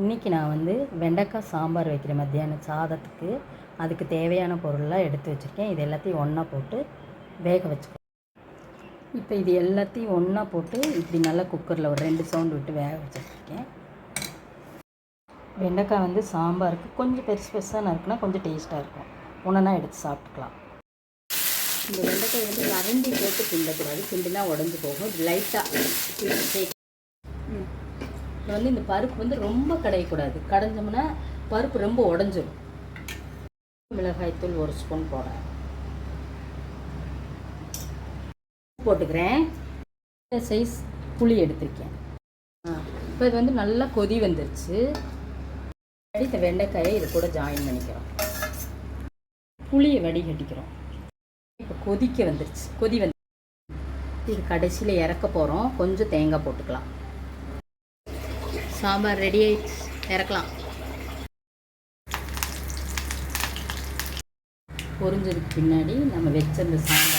இன்றைக்கி நான் வந்து வெண்டைக்காய் சாம்பார் வைக்கிறேன் மத்தியான சாதத்துக்கு அதுக்கு தேவையான பொருள்லாம் எடுத்து வச்சுருக்கேன். இது எல்லாத்தையும் ஒன்றா போட்டு வேக வச்சுக்கோ. இப்போ இது எல்லாத்தையும் ஒன்றா போட்டு இப்படி நல்லா குக்கரில் ஒரு ரெண்டு சவுண்டு விட்டு வேக வச்சுருக்கேன். வெண்டைக்காய் வந்து சாம்பாருக்கு கொஞ்சம் பெருசு பெருசாக நறுக்குனா கொஞ்சம் டேஸ்ட்டாக இருக்கும். ஒன்றுனா எடுத்து சாப்பிட்டுக்கலாம். இந்த வெண்டைக்காய் வந்து நரண்டி போட்டு கிண்டக்கூடாது கிண்டினா உடஞ்சி போகும். லைட்டாக வந்து இந்த பருப்பு வந்து ரொம்ப கடையக்கூடாது. கடைஞ்சோம்னா பருப்பு ரொம்ப உடஞ்சிடும் மிளகாய்த்தூள் ஒரு ஸ்பூன் போடுறேன். போட்டுக்கிறேன். சைஸ் புளி எடுத்திருக்கேன். இப்போ இது வந்து நல்லா கொதி வந்துருச்சு. இந்த வெண்டைக்காயை இது கூட ஜாயின் பண்ணிக்கிறோம். புளியை வடிகட்டிக்கிறோம். இப்போ கொதிக்க வந்துருச்சு. கொதி வந்து இது கடைசியில் இறக்க போகிறோம் கொஞ்சம் தேங்காய் போட்டுக்கலாம். சாம்பார் ரெடி ஆயிடுச்சு இறக்கலாம். பொரிஞ்சதுக்கு பின்னாடி நம்ம வச்ச அந்த சாம்பார்